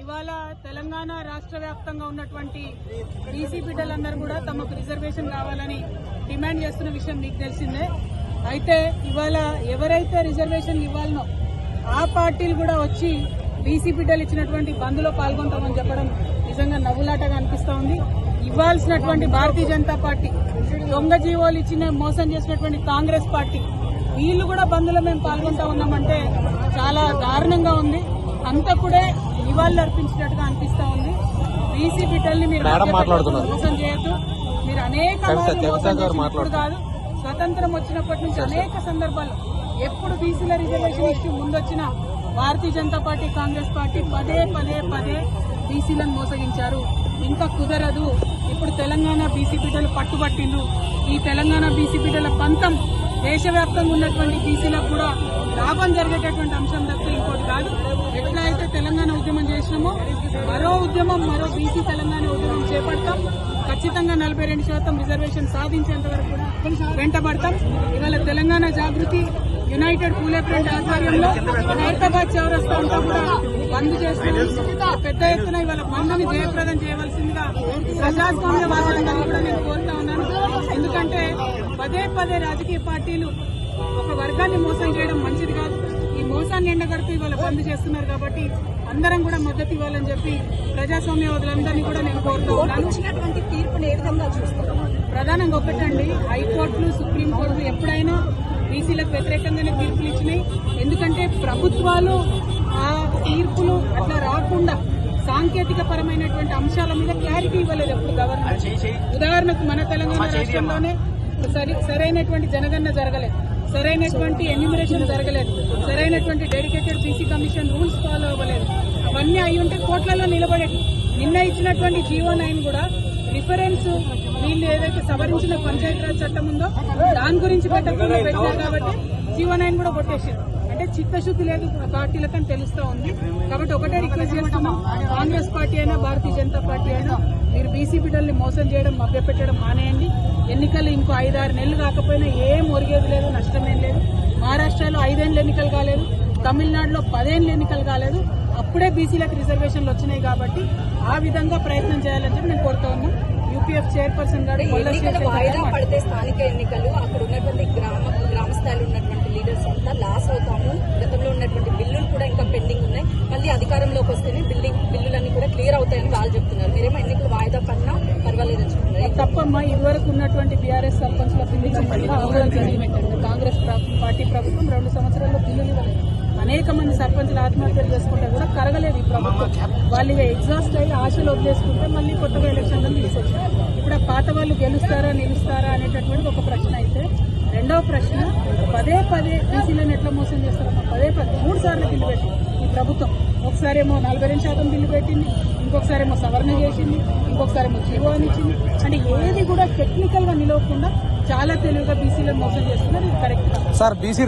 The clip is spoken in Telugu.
ఇవాళ తెలంగాణ రాష్ట్ర వ్యాప్తంగా ఉన్నటువంటి బీసీ బిడ్డలందరూ కూడా తమకు రిజర్వేషన్ కావాలని డిమాండ్ చేస్తున్న విషయం మీకు తెలిసిందే. అయితే ఇవాళ ఎవరైతే రిజర్వేషన్ ఇవ్వాలనో ఆ పార్టీలు కూడా వచ్చి బీసీ బిడ్డలు ఇచ్చినటువంటి బంద్లో పాల్గొంటామని చెప్పడం నిజంగా నవ్వులాటగా అనిపిస్తా ఉంది. ఇవ్వాల్సినటువంటి భారతీయ జనతా పార్టీ దొంగ జీవోలు ఇచ్చిన మోసం చేసినటువంటి కాంగ్రెస్ పార్టీ వీళ్ళు కూడా బంద్లో మేము పాల్గొంటా ఉన్నామంటే చాలా దారుణంగా ఉంది. అంతకుడే నివాళులు అర్పించినట్టుగా అనిపిస్తా ఉంది. బీసీ బిడ్డల్ని మీరు. మోసం చేయొద్దు. మీరు అనేక మోసం కాదు స్వతంత్రం వచ్చినప్పటి నుంచి అనేక సందర్భాల్లో ఎప్పుడు బీసీల రిజర్వేషన్ ఇష్యూ ముందొచ్చిన భారతీయ జనతా పార్టీ కాంగ్రెస్ పార్టీ పదే పదే పదే బీసీలను మోసగించారు. ఇంకా కుదరదు. ఇప్పుడు తెలంగాణ బీసీ బిడ్డలు పట్టుబట్టిండు ఈ తెలంగాణ బీసీ బిడ్డల పంతం దేశవ్యాప్తంగా ఉన్నటువంటి బీసీలకు కూడా లాభం జరిగేటటువంటి అంశం తప్ప ఇంకోటి కాదు. ఎట్లా తెలంగాణ ఉద్యమం చేసినామో మరో ఉద్యమం మరో బీసీ తెలంగాణ ఉద్యమం చేపడతాం. ఖచ్చితంగా నలభై రెండు శాతం రిజర్వేషన్ సాధించేంత వరకు కూడా వెంటబడతాం. ఇవాళ తెలంగాణ జాగృతి యునైటెడ్ పూలే ఫ్రంట్ ఆధ్వర్యంలో హైదరాబాద్ చౌరస్తా అంతా కూడా బంద్ చేస్తున్నాం పెద్ద ఎత్తున ఇవాళ బంద్ని జయప్రదం చేయవలసిందిగా ప్రజాస్వామ్యవాదంగా కూడా నేను కోరుతా ఉన్నాను. ఎందుకంటే పదే పదే రాజకీయ పార్టీలు ఒక వర్గాన్ని మోసం చేయడం మోసాన్ని ఎండగడుతూ ఇవాళ బంద్ చేస్తున్నారు కాబట్టి అందరం కూడా మద్దతు ఇవ్వాలని చెప్పి ప్రజాస్వామ్యవాదులందరినీ కూడా నేను కోరుతూ ఉన్నాను. ఇచ్చినటువంటి తీర్పుని ఏ విధంగా చూస్తారు ప్రధానంగా ఒకటండి హైకోర్టులు సుప్రీంకోర్టులు ఎప్పుడైనా బీసీలకు వ్యతిరేకంగానే తీర్పులు ఇచ్చినాయి. ఎందుకంటే ప్రభుత్వాలు ఆ తీర్పులు అట్లా రాకుండా సాంకేతిక పరమైనటువంటి అంశాల మీద క్లారిటీ ఇవ్వలేదు ఎప్పుడు గవర్నర్ ఉదాహరణకు మన తెలంగాణ రాష్ట్రంలోనే సరి సరైనటువంటి జనగణన జరగలేదు. సరైనటువంటి ఎన్యూమరేషన్ జరగలేదు. సరైనటువంటి dedicated BC commission rules follow అవ్వలేదు. అవన్నీ అయి ఉంటే కోట్లలో నిలబడేది నిన్న ఇచ్చినటువంటి జీవో నైన్ కూడా రిఫరెన్స్ వీళ్ళు ఏదైతే సవరించిన పంచాయతీరాజ్ చట్టం ఉందో దాని గురించి పెట్టకుండా పెట్టారు కాబట్టి జీవో నైన్ కూడా కొట్టేసారు అంటే చిత్తశుద్ధి లేదు పార్టీలకని తెలుస్తా ఉంది. కాబట్టి ఒకటే రిక్వెస్ట్ చేస్తున్నాం. కాంగ్రెస్ పార్టీ అయినా భారతీయ జనతా పార్టీ అయినా బీసీ బిడ్డల్ని మోసం చేయడం మభ్యపెట్టడం మానేయండి. ఎన్నికలు ఇంకో ఐదారు నెలలు కాకపోయినా ఏం ఒరిగేది లేదు నష్టమేం లేదు. మహారాష్ట్రలో ఐదేళ్ళు ఎన్నికలు కాలేదు తమిళనాడులో పదేళ్ళు ఎన్నికలు కాలేదు. అప్పుడే బీసీలకు రిజర్వేషన్లు వచ్చినాయి కాబట్టి ఆ విధంగా ప్రయత్నం చేయాలని చెప్పి నేను కోరుతా ఉన్నా యూపీఎఫ్ చైర్పర్సన్ గారు వాయిదా. పడితే స్థానిక ఎన్నికలు అక్కడ ఉన్నటువంటి గ్రామ గ్రామ స్థాయిలో ఉన్నటువంటి లీడర్స్ అంతా మా తప్పమ్మా ఇదివరకు ఉన్నటువంటి బీఆర్ఎస్ సర్పంచ్ల బిల్లులు ఆందోళన కాంగ్రెస్ పార్టీ ప్రభుత్వం రెండు సంవత్సరాల్లో బిల్లులు ఇవ్వలేదు. అనేక మంది సర్పంచ్లు ఆత్మహత్యలు చేసుకుంటే కూడా కరగలేదు ఈ ప్రభుత్వం. వాళ్ళు ఇక ఎగ్జాస్ట్ అయ్యి ఆశలు వదిలేసుకుంటే మళ్ళీ కొత్తగా ఎలక్షన్లు తీసుకొచ్చారు. ఇప్పుడు ఆ పాత వాళ్ళు గెలుస్తారా నిలుస్తారా అనేటటువంటి ఒక ప్రశ్న అయితే రెండవ ప్రశ్న పదే పదే బీసీలను ఎట్లా మోసం చేస్తారమ్మా? పదే పదే మూడు సార్లు బిల్లు పెట్టింది ఈ ప్రభుత్వం ఒకసారి ఏమో నలభై రెండు శాతం బిల్లు పెట్టింది ఇంకొకసారి ఏమో సవరణ చేసింది ఇంకొకసారి ఏమో జీవో అని ఇచ్చింది. అంటే ఏది కూడా టెక్నికల్గా నిలవకుండా చాలా తెలివిగా బీసీలను మోసం చేస్తున్నారు ఇది కరెక్ట్ సార్ బీసీ